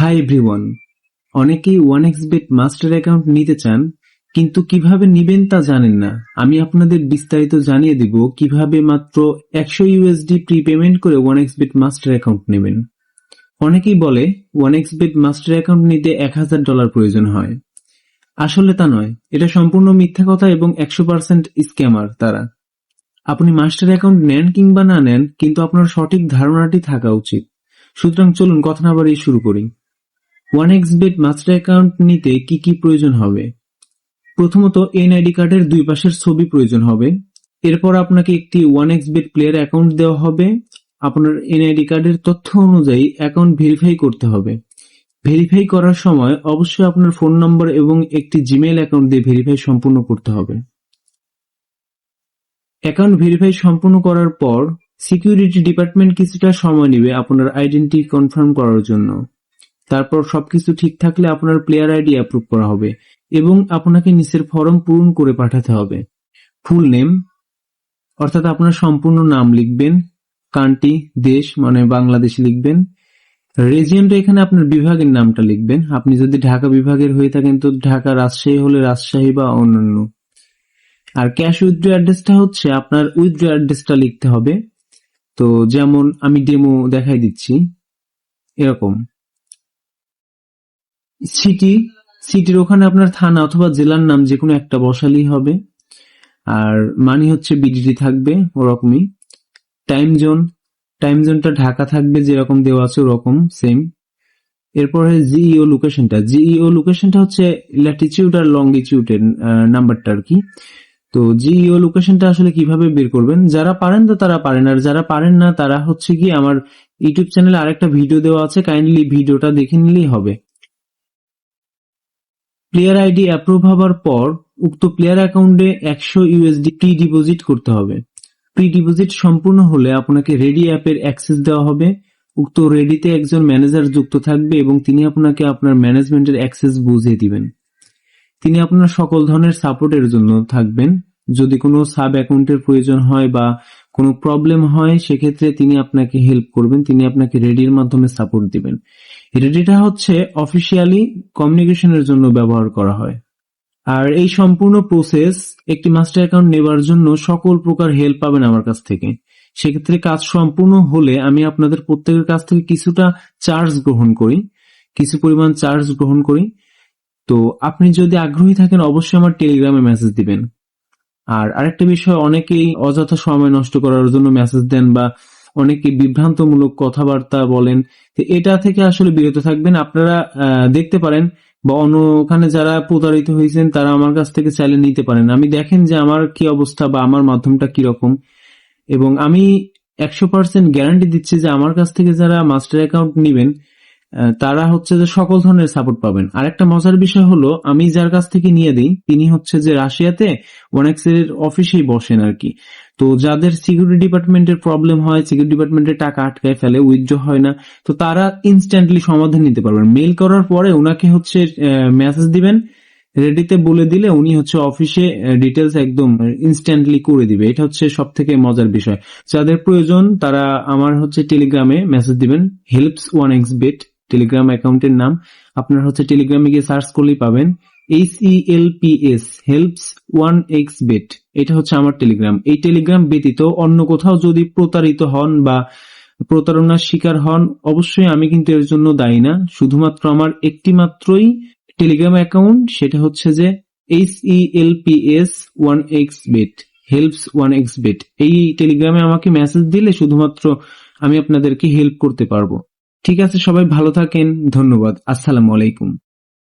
High everyone, অনেকেই one X bet master account নিতে চান, কিন্তু কীভাবে নিবেন তা জানেন না। আমি আপনাদের বিস্তারিত জানিয়ে দিব কীভাবে মাত্র একশো ইউএসডি প্রি পেমেন্ট করে one X bet master account নেবেন। অনেকেই বলে one X bet master account নিতে এক হাজার ডলার প্রয়োজন হয়। আসলে তা নয়, এটা সম্পূর্ণ মিথ্যা কথা এবং একশো পার্সেন্ট স্ক্যামার তারা। আপনি মাস্টার অ্যাকাউন্ট নেন কিংবা না নেন, কিন্তু আপনার সঠিক ধারণাটি থাকা উচিত। সুতরাং চলুন কথা না বাড়িয়ে শুরু করি। One X bet master account নিতে কি কি প্রয়োজন হবে? প্রথমত এনআইডি কার্ডের দুই পাশের ছবি প্রয়োজন হবে। এরপর আপনাকে একটি one X bet player account দেওয়া হবে। আপনার এনআইডি কার্ডের তথ্য অনুযায়ী অ্যাকাউন্ট ভেরিফাই করতে হবে। ভেরিফাই করার সময় অবশ্যই আপনার ফোন নম্বর এবং একটি জিমেইল অ্যাকাউন্ট দিয়ে ভেরিফাই সম্পূর্ণ করতে হবে। অ্যাকাউন্ট ভেরিফাই সম্পূর্ণ করার পর সিকিউরিটি ডিপার্টমেন্ট কিছুটা সময় নেবে আপনার আইডেন্টি কনফার্ম করার জন্য। তারপর সবকিছু ঠিক থাকলে আপনার প্লেয়ার আইডি অ্যাপ্রুভ করা হবে এবং আপনাকে নিচের ফর্ম পূরণ করে পাঠাতে হবে। ফুল নেম অর্থাৎ আপনার সম্পূর্ণ নাম লিখবেন কান্ট্রি দেশ মানে বাংলাদেশ লিখবেন। রেজিয়নটা এখানে আপনার বিভাগের নামটা লিখবেন। আপনি যদি ঢাকা বিভাগের হয়ে থাকেন তো ঢাকা রাজশাহী হলে রাজশাহী বা অন্যান্য। আর ক্যাশ উইথড্র অ্যাড্রেসটা হচ্ছে আপনার উইথড্র অ্যাড্রেসটা লিখতে হবে। তো যেমন আমি ডেমো দেখাই দিচ্ছি, এরকম। সিটি, সিটির ওখানে আপনার থানা অথবা জেলার নাম যে কোনো একটা বসালেই হবে। আর মানি হচ্ছে বিডিটি থাকবে ওরকমই। টাইম জোন টাইম জোনটা ঢাকা থাকবে যেরকম দেওয়া আছে ওরকম সেম এরপরে জিইও লোকেশনটা জিইও লোকেশনটা হচ্ছে ল্যাটিচিউড আর লঙ্গিচিউডের নাম্বারটা আর কি। তো জিইও লোকেশনটা আসলে কীভাবে বের করবেন? যারা পারেন তো তারা পারেন, আর যারা পারেন না তারা হচ্ছে কি আমার ইউটিউব চ্যানেলে আরেকটা ভিডিও দেওয়া আছে কাইন্ডলি ভিডিওটা দেখে নিলেই হবে। প্লেয়ার আইডি অ্যাপ্রুভ হবার পর উক্ত প্লেয়ার অ্যাকাউন্টে একশো ইউএসডি প্রি ডিপোজিট করতে হবে। প্রি ডিপোজিট সম্পূর্ণ হলে আপনাকে রেডি অ্যাপের অ্যাক্সেস দেওয়া হবে। উক্ত রেডিতে একজন ম্যানেজার যুক্ত থাকবে এবং তিনি আপনাকে আপনার ম্যানেজমেন্টের অ্যাক্সেস বুঝিয়ে দিবেন। তিনি আপনার সকল ধরনের সাপোর্টের জন্য থাকবেন। যদি কোনো সাব অ্যাকাউন্টের প্রয়োজন হয় বা কোনো প্রবলেম হয়, সেক্ষেত্রে তিনি আপনাকে হেল্প করবেন, তিনি আপনাকে রেডির মাধ্যমে সাপোর্ট দিবেন। রেডিটা হচ্ছে অফিসিয়ালি কমিউনিকেশনের জন্য ব্যবহার করা হয়। আর এই সম্পূর্ণ প্রসেস একটি মাস্টার অ্যাকাউন্ট নেবার জন্য সকল প্রকার হেল্প পাবেন আমার কাছ থেকে। সেক্ষেত্রে কাজ সম্পূর্ণ হলে আমি আপনাদের প্রত্যেকের কাছ থেকে কিছুটা চার্জ গ্রহণ করি। কিছু পরিমাণ চার্জ গ্রহণ করি। তো আপনি যদি আগ্রহী থাকেন, অবশ্যই আমার টেলিগ্রামে মেসেজ দিবেন। আর আরেকটা বিষয়, অনেকেই অযথা সময় নষ্ট করার জন্য মেসেজ দেন বা অনেকে বিভ্রান্তমূলক কথাবার্তা বলেন। এটা থেকে আসলে বিরত থাকবেন। আপনারা দেখতে পারেন বা অন্য ওখানে যারা প্রতারিত হয়েছেন, তারা আমার কাছ থেকে চাইলে নিতে পারেন। আমি দেখেন যে আমার কি অবস্থা বা আমার মাধ্যমটা কীরকম। এবং আমি একশো পার্সেন্ট গ্যারান্টি দিচ্ছি যে আমার কাছ থেকে যারা মাস্টার অ্যাকাউন্ট নিবেন তারা হচ্ছে যে সকল ধরনের সাপোর্ট পাবেন। আর একটা মজার বিষয় হলো, আমি যার কাছ থেকে নিয়ে দিই, তিনি হচ্ছে যে রাশিয়াতে ওয়ানেক্স এর অফিসেই বসেন আর কি তো যাদের সিকিউরিটি ডিপার্টমেন্টের প্রবলেম হয় সিকিউরিটি ডিপার্টমেন্টের টাকা আটকায় ফেলে উইথড্র হয় না, তো তারা ইনস্ট্যান্টলি সমাধান নিতে পারবেন। মেইল করার পরে ওনাকে হচ্ছে মেসেজ দিবেন রেডিতে বলে দিলে উনি হচ্ছে অফিসে ডিটেলস একদম ইনস্ট্যান্টলি করে দিবে। এটা হচ্ছে সব থেকে মজার বিষয়। যাদের প্রয়োজন, তারা আমার হচ্ছে টেলিগ্রামে মেসেজ দিবেন helps one X bet Telegram অ্যাকাউন্টের নাম। আপনার হচ্ছে টেলিগ্রামে গিয়ে সার্চ করলেই পাবেন। H L P S helps one X bet এটা হচ্ছে আমার টেলিগ্রাম এই টেলিগ্রাম ব্যতীত অন্য কোথাও যদি প্রতারিত হন বা প্রতারণার শিকার হন, অবশ্যই আমি কিন্তু এর জন্য দায়ী না। শুধুমাত্র আমার একটি মাত্রই টেলিগ্রাম অ্যাকাউন্ট সেটা হচ্ছে যে H L P S one X bet helps one X bet এই টেলিগ্রামে আমাকে মেসেজ দিলে শুধুমাত্র আমি আপনাদেরকে হেল্প করতে পারব। ঠিক আছে সবাই ভালো থাকেন। ধন্যবাদ। আসসালামু আলাইকুম।